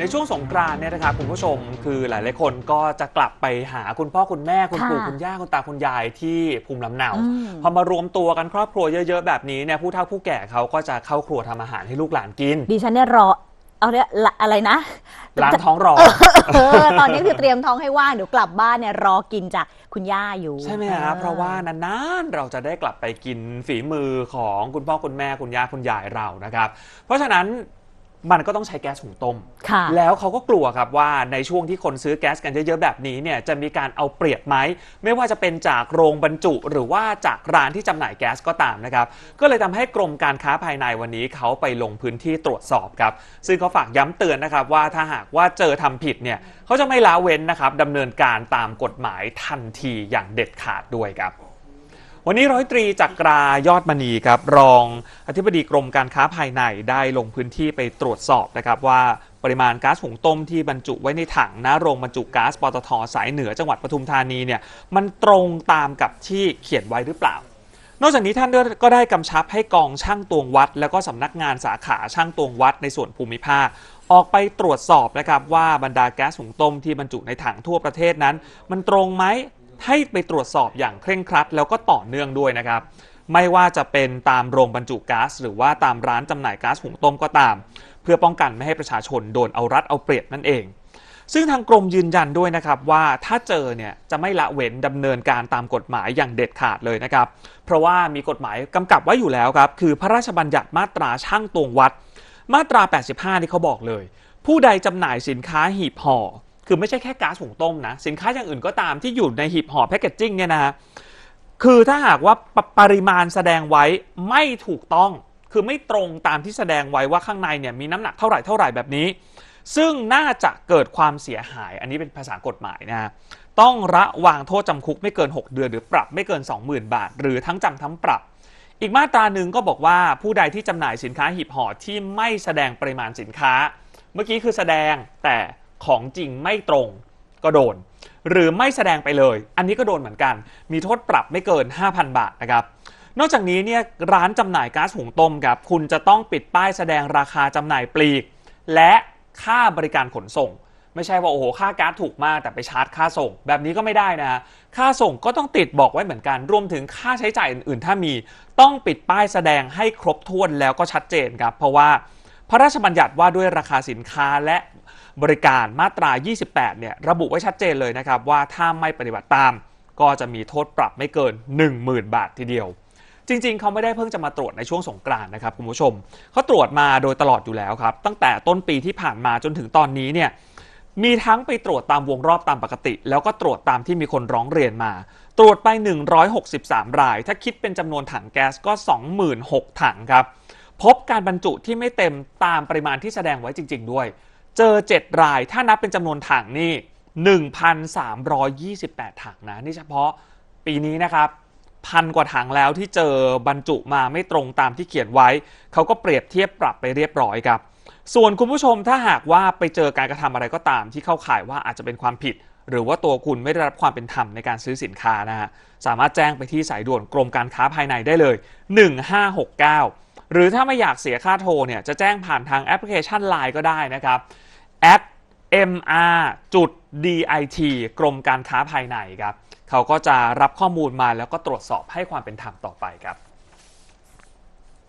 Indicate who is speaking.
Speaker 1: ในช่วงสงกรานต์เนี่ยนะครับคุณผู้ชม คือหลายๆคนก็จะกลับไปหาคุณพ่อคุณแม่คุณปู่
Speaker 2: ค่ะ
Speaker 1: คุณย่าคุณตาคุณยายที่ภูมิลำเนา
Speaker 2: อืม
Speaker 1: พอมารวมตัวกันครอบครัวเยอะ ๆ แบบนี้เนี่ยผู้เฒ่าผู้แก่เขาก็จะเข้าครัวทำอาหารให้ลูกหลานกิน
Speaker 2: ดิฉันเนี่ยรอ เอาเนี่ยละอะไรนะ
Speaker 1: ล้างท้องรอ
Speaker 2: เออ ตอนนี้คือเตรียมท้องให้ว่างเดี๋ยวกลับบ้านเนี่ยรอกินจากคุณย่าอยู่
Speaker 1: ใช่ไหมครับเพราะว่านานๆ เราจะได้กลับไปกินฝีมือของคุณพ่อคุณแม่คุณย่าคุณยายเรานะครับ เพราะฉะนั้น มันก็ต้องใช้แก๊สหุงต้ม
Speaker 2: ค่ะ
Speaker 1: แล้วเขาก็กลัวครับว่าในช่วงที่คนซื้อแก๊สกันเยอะๆแบบนี้เนี่ยจะมีการเอาเปรียบไหม ไม่ว่าจะเป็นจากโรงบรรจุหรือว่าจากร้านที่จำหน่ายแก๊สก็ตามนะครับ ก็เลยทำให้กรมการค้าภายในวันนี้เขาไปลงพื้นที่ตรวจสอบครับ ซึ่งเขาฝากย้ำเตือนนะครับว่าถ้าหากว่าเจอทำผิดเนี่ยเขาจะไม่ละเว้นนะครับดำเนินการตามกฎหมายทันทีอย่างเด็ดขาดด้วยครับ วันนี้ร้อยตรีจักรายอดมณีครับรองอธิบดีกรมการค้าภายในได้ลงพื้นที่ไปตรวจสอบนะครับว่าปริมาณก๊าซหุงต้มที่บรรจุไว้ในถังนะโรงบรรจุก๊าซปตทสายเหนือจังหวัดปทุมธานีเนี่ยมันตรงตามกับที่เขียนไว้หรือเปล่า นอกจากนี้ท่านก็ได้กำชับให้กองช่างตวงวัด แล้วก็สำนักงานสาขาช่างตวงวัดในส่วนภูมิภาคออกไปตรวจสอบนะครับว่าบรรดาแก๊สหุงต้มที่บรรจุในถังทั่วประเทศนั้น มันตรงไหม ให้ไปตรวจสอบอย่างเคร่งครัด แล้วก็ต่อเนื่องด้วยนะครับ ไม่ว่าจะเป็นตามโรงบรรจุก๊าซหรือว่าตามร้านจำหน่ายก๊าซหุงต้มก็ตาม เพื่อป้องกันไม่ให้ประชาชนโดนเอารัดเอาเปรียบนั่นเอง ซึ่งทางกรมยืนยันด้วยนะครับว่าถ้าเจอเนี่ยจะไม่ละเว้นดำเนินการตามกฎหมายอย่างเด็ดขาดเลยนะครับ เพราะว่ามีกฎหมายกำกับไว้อยู่แล้วครับคือพระราชบัญญัติมาตราช่างตวงวัด มาตรา 85นี่เขาบอกเลย ผู้ใดจำหน่ายสินค้าหีบห่อ คือไม่ใช่แค่ก๊าซหุงต้มนะ สินค้าอย่างอื่นก็ตามที่อยู่ในหีบห่อแพคเกจจิ้งเนี่ยนะคือถ้าหากว่าปปริมาณแสดงไว้ไม่ถูกต้อง คือไม่ตรงตามที่แสดงไว้ว่าข้างในเนี่ยมีน้ำหนักเท่าไหร่เท่าไหร่แบบนี้ ซึ่งน่าจะเกิดความเสียหาย อันนี้เป็นภาษากฎหมายนะต้องระวางโทษจำคุกไม่เกิน 6 เดือน หรือปรับไม่เกิน 20,000 บาท หรือทั้งจำทั้งปรับ อีกมาตราหนึ่งก็บอกว่าผู้ใดที่จำหน่ายสินค้าหีบห่อที่ไม่แสดงปริมาณสินค้า เมื่อกี้คือแสดงแต่ ของจริงไม่ตรงก็โดน หรือไม่แสดงไปเลย อันนี้ก็โดนเหมือนกัน มีโทษปรับไม่เกิน 5,000 บาทนะครับนอกจากนี้เนี่ยร้านจำหน่ายก๊าซหุงต้มครับคุณจะต้องปิดป้ายแสดงราคาจำหน่ายปลีก และค่าบริการขนส่ง ไม่ใช่ว่าโอ้โหค่าก๊าซถูกมากแต่ไปชาร์จค่าส่ง แบบนี้ก็ไม่ได้นะฮะค่าส่งก็ต้องติดบอกไว้เหมือนกันรวมถึงค่าใช้จ่ายอื่นๆ ถ้ามีต้องปิดป้ายแสดงให้ครบถ้วนแล้วก็ชัดเจนครับเพราะว่าพระราชบัญญัติว่าด้วยราคาสินค้าและ บริการมาตรา 28 เนี่ยระบุไว้ชัดเจนเลยนะครับว่าถ้าไม่ปฏิบัติตาม ก็จะมีโทษปรับไม่เกิน 10,000 บาททีเดียว จริงๆ เขาไม่ได้เพิ่งจะมาตรวจในช่วงสงกรานต์นะครับคุณผู้ชม เขาตรวจมาโดยตลอดอยู่แล้วครับ ตั้งแต่ต้นปีที่ผ่านมาจนถึงตอนนี้เนี่ยมีทั้งไปตรวจตามวงรอบตามปกติ แล้วก็ตรวจตามที่มีคนร้องเรียนมา ตรวจไป 163 ราย ถ้าคิดเป็นจำนวนถังแก๊สก็ 26,000ถังครับ พบการบรรจุที่ไม่เต็มตามปริมาณที่แสดงไว้จริง ๆ ด้วย เจอ 7 ราย ถ้านับเป็นจำนวนถังนี่ 1,328 ถังนะ นี่เฉพาะปีนี้นะครับพันกว่าถังแล้วที่เจอบรรจุมาไม่ตรงตามที่เขียนไว้ เขาก็เปรียบเทียบปรับไปเรียบร้อยครับ ส่วนคุณผู้ชมถ้าหากว่าไปเจอการกระทำอะไรก็ตามที่เข้าข่ายว่าอาจจะเป็นความผิด หรือว่าตัวคุณไม่ได้รับความเป็นธรรมในการซื้อสินค้านะฮะสามารถแจ้งไปที่สายด่วนกรมการค้าภายในได้เลย 1569 หรือถ้าไม่อยากเสียค่าโทรเนี่ยจะแจ้งผ่านทางแอปพลิเคชัน Line ก็ได้นะครับแอด mr จุด dit กรมการค้าภายในครับ เขาก็จะรับข้อมูลมาแล้วก็ตรวจสอบให้ความเป็นธรรมต่อไปครับ